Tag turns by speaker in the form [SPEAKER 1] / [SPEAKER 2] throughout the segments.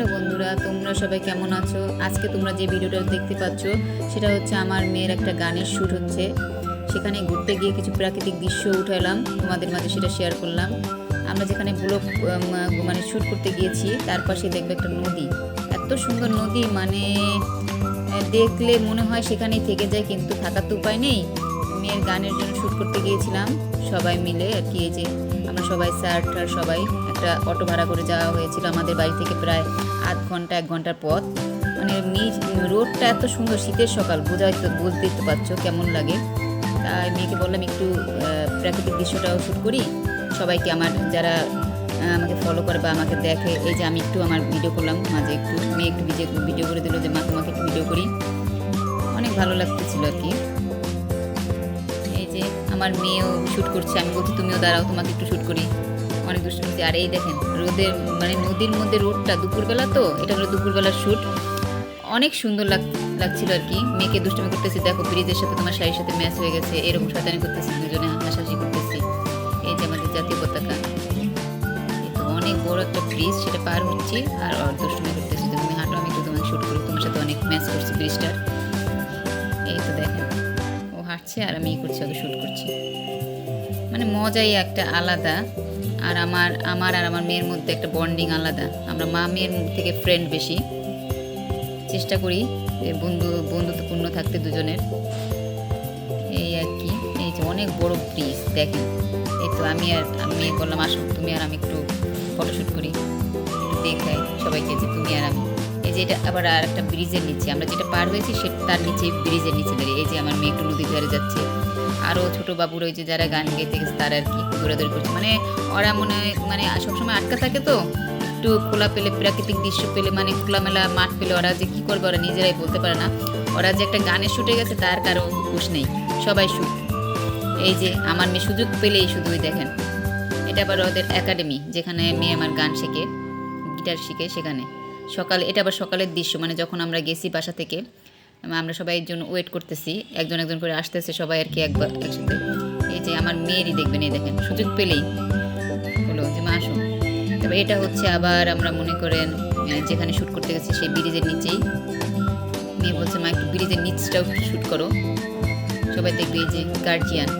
[SPEAKER 1] Hello বন্ধুরা, তোমরা সবাই কেমন আছো? আজকে তোমরা যে ভিডিওটা দেখতে পাচ্ছ, সেটা হচ্ছে আমার মেয়ের একটা গানের শ্যুট হচ্ছে। সেখানে ঘুরতে গিয়ে কিছু প্রাকৃতিক দৃশ্য উঠালাম, তোমাদের মাঝে সেটা শেয়ার করলাম। আমরা যেখানে ব্লগ মানে শ্যুট করতে গিয়েছি, তার পাশে দেখবে একটা নদী। এত সুন্দর নদী মানে দেখলে মনে হয় সেখানেই থেকে যায়, কিন্তু থাকার তো উপায় নেই। মেয়ের গানের জন্য শ্যুট করতে গিয়েছিলাম, সবাই মিলে আর কি, এই যে আমরা সবাই স্যার সবাই একটা অটো ভাড়া করে যাওয়া হয়েছিল আমাদের বাড়ি থেকে প্রায় আধ ঘণ্টা, এক ঘণ্টার পথ। মানে নিজ রোডটা এত সুন্দর, শীতের সকাল, বোঝাই তো বুঝতেই তো পারছ কেমন লাগে। তাই মেয়েকে বললাম, একটু প্রাকৃতিক দৃশ্যটাও শ্যুট করি। সবাইকে আমার, যারা আমাকে ফলো করে বা আমাকে দেখে, এই যে আমি একটু আমার ভিডিও করলাম, মাঝে একটু, মেয়ে একটু ভিডিও ভিডিও করে দিল যে, মা, তোমাকে একটু ভিডিও করি। অনেক ভালো লাগতেছিল আর কি। এই যে, আমার মেয়েও শ্যুট করছে, আমি বলছি, তুমিও দাঁড়াও, তোমাকে একটু শ্যুট করি। অনেক দুষ্টু করছি আর এই দেখেন, রোদের মানে নদীর মধ্যে রোদটা দুপুরবেলা তো, এটা হলো দুপুরবেলার শ্যুট অনেক সুন্দর লাগ, লাগছিল আর কি। মেয়েকে দুষ্টুমি করতেছি, দেখো, ব্রিজের সাথে তোমার শাড়ির সাথে ম্যাচ হয়ে গেছে, এরকম শয়তানি করতেছি, দুজনে হাসাহাসি করতেছি। এই যে আমাদের জাতীয় পতাকা। অনেক বড় একটা ব্রিজ, সেটা পার হচ্ছি, আর দুষ্টুমি করতেছি। তুমি হাঁটো, আমি একটু তোমাকে শ্যুট করি, তোমার সাথে অনেক ম্যাচ করছি ব্রিজটার এই তো দেখেন, ও হাঁটছে আর আমি করছি, ওকে শ্যুট করছি। মানে মজাই একটা আলাদা। আর আমার আমার আর আমার মেয়ের মধ্যে একটা বন্ডিং আলাদা। আমরা মা মেয়ের থেকে ফ্রেন্ড বেশি। চেষ্টা করি যে বন্ধু, বন্ধুত্বপূর্ণ থাকতে দুজনের। এই আর কি। এই যে অনেক বড় ব্রিজ দেখেন। এই তো আমি আর, আমি বললাম, আসো, তুমি আর আমি একটু ফটোশ্যুট করি। দেখাই সবাইকে যে তুমি আর আমি। এই যে এটা আবার আর একটা ব্রিজের নিচে, আমরা যেটা পার হয়েছি সে তার নিচে ব্রিজের নিচে দাঁড়িয়ে এই যে আমার মেয়ে একটু নদীর ধারে যাচ্ছে। আরও ছোটো বাবুর ওই যে যারা গান গাইতে গেছে তারা আর কি দৌড়াদৌড়ি করছে। মানে ওরা মনে মানে সবসময় আটকা থাকে তো, একটু খোলা পেলে, প্রাকৃতিক দৃশ্য পেলে মানে খোলামেলা মাঠ পেলে ওরা যে কী করবে, ওরা নিজেরাই বলতে পারে না। ওরা যে একটা গানে শুটে গেছে, তার কারও হুশ নেই, সবাই শুট এই যে আমার মেয়ে সুযোগ পেলেই শুধুই দেখেন। এটা আবার ওদের একাডেমি যেখানে মেয়ে আমার গান শেখে গিটার শিখে সেখানে। সকাল, এটা আবার সকালের দৃশ্য মানে যখন আমরা গেছি বাসা থেকে আমরা সবাই জন্য ওয়েট করতেছি, একজন একজন করে আসতেছে সবাই আর কি একবার একসাথে। এই যে আমার মেয়েরই দেখবেন, এই দেখেন, সুযোগ পেলেই। হলো যে, মা আসুন তবে এটা হচ্ছে আবার আমরা মনে করেন যেখানে শ্যুট করতে গেছি, সেই ব্রিজের নিচেই। মেয়ে বলছে, মা, একটু ব্রিজের নিচটাও শ্যুট করো। সবাই দেখবে এই যে গার্জিয়ান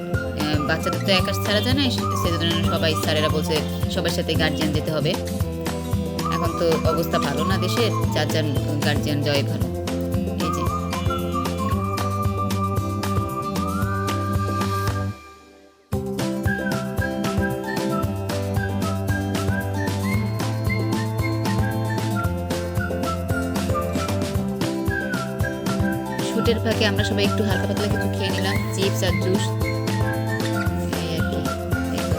[SPEAKER 1] বাচ্চাদের তো একা ছাড়া যায় না সেজন্য সবাই, স্যারেরা বলছে, সবার সাথে গার্জিয়ান যেতে হবে। এখন তো অবস্থা ভালো না দেশের, যার যার গার্জিয়ান যাওয়াই ভালো। শুটের ফাঁকে আমরা সবাই একটু হালকা পাতলা কিছু খেয়ে নিলাম, চিপস আর জুস। এই আর কি।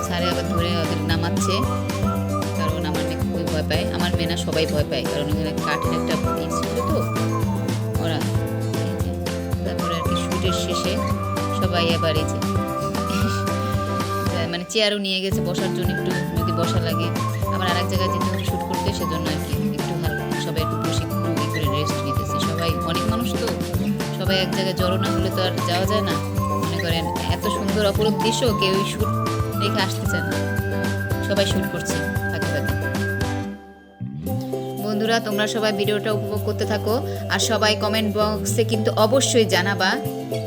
[SPEAKER 1] স্যারে আবার ধরে ওদের নামাচ্ছে। পায়, আমার মেয়ে না সবাই ভয় পায়, কারণ ওখানে কাঠের একটা ই ছিল তো। ওরা তারপরে আর কি শুটের শেষে সবাই এবার এই যে মানে চেয়ারও নিয়ে গেছে বসার জন্য, একটু যদি বসা লাগে। আবার আরেক জায়গায় যেতে হবে শ্যুট করতে, সেজন্য আর কি একটু সবাই একটু বসে একটু করে রেস্ট নিতেছে। সবাই অনেক মানুষ তো, সবাই এক জায়গায় জড়ো না হলে তো আর যাওয়া যায় না। মনে করেন, এত সুন্দর অপরূপ দৃশ্য কেউ শ্যুট রেখে আসতে চায় না। সবাই শ্যুট করছে। বন্ধুরা, তোমরা সবাই ভিডিওটা উপভোগ করতে থাকো। আর সবাই কমেন্ট বক্সে কিন্তু অবশ্যই জানাবা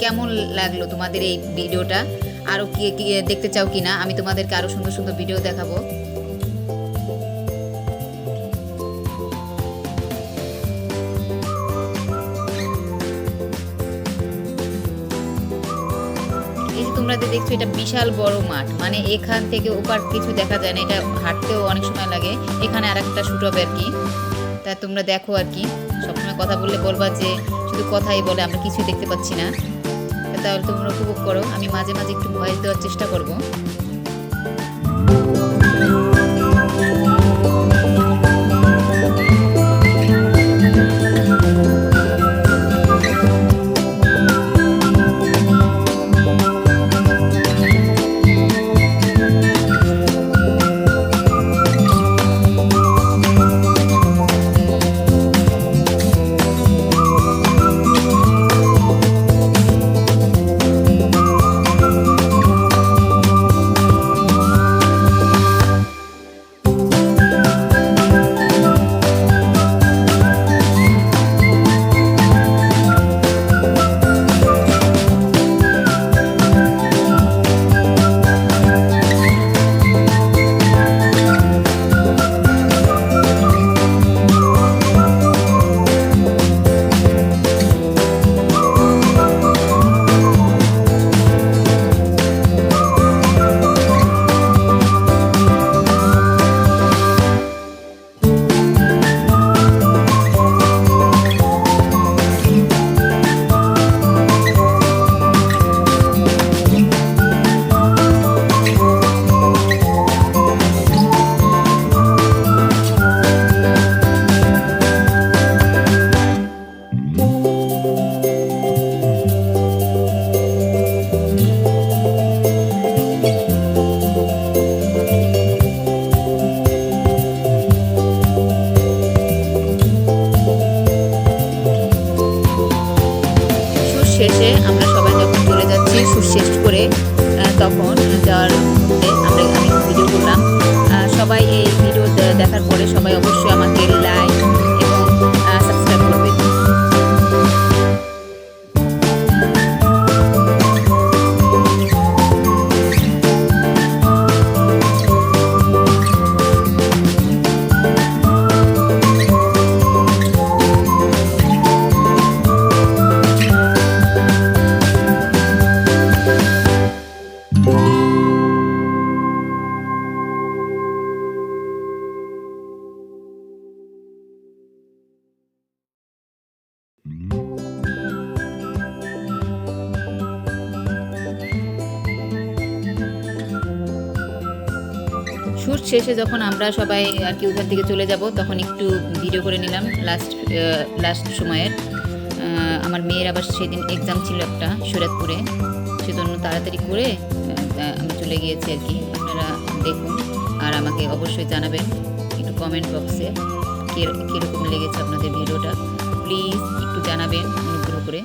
[SPEAKER 1] কেমন লাগল তোমাদের এই ভিডিওটা। আরও কি দেখতে চাও কি না আমি তোমাদেরকে আরও সুন্দর সুন্দর ভিডিও দেখাবো। তোমরা যে দেখছ, এটা বিশাল বড় মাঠ। মানে এখান থেকে ওপার কিছু দেখা যায় না, এটা হাঁটতেও অনেক সময় লাগে। এখানে আর একটা শুট হবে আর কি। তা তোমরা দেখো আর কি। সবসময় কথা বললে বলবা যে শুধু কথাই বলে, আমরা কিছুই দেখতে পাচ্ছি না। তাহলে তোমরা উপভোগ করো। আমি মাঝে মাঝে একটু ভয়েস দেওয়ার চেষ্টা করব। শেষ করে শুট শেষে যখন আমরা সবাই আর কি ওখান থেকে চলে যাব, তখন একটু ভিডিও করে নিলাম লাস্ট লাস্ট সময়ের। আমার মেয়ের আবার সেদিন এক্সাম ছিল একটা সুরাতপুরে। সেজন্য তাড়াতাড়ি করে আমি চলে গিয়েছি আর কি। আপনারা দেখুন আর আমাকে অবশ্যই জানাবেন একটু কমেন্ট বক্সে কীরকম লেগেছে আপনাদের ভিডিওটা প্লিজ একটু জানাবেন অনুগ্রহ করে।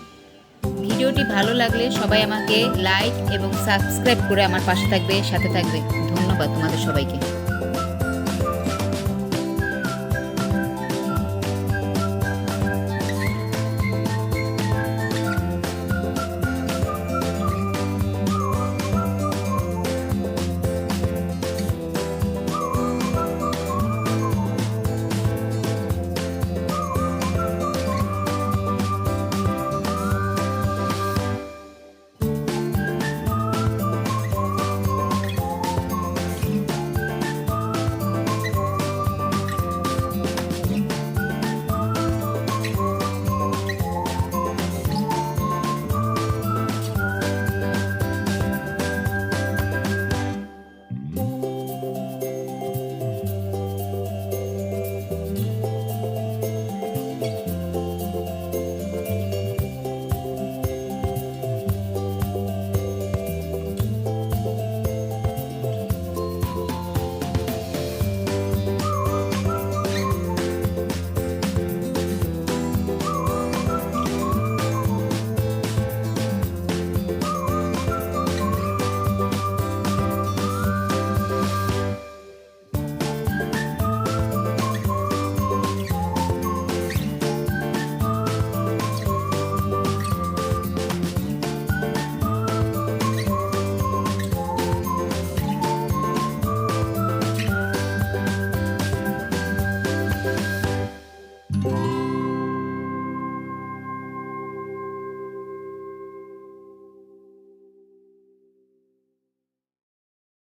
[SPEAKER 1] ভিডিওটি ভালো লাগলে সবাই আমাকে লাইক এবং সাবস্ক্রাইব করে আমার পাশে থাকবে, সাথে থাকবে। ধন্যবাদ তোমাদের সবাইকে।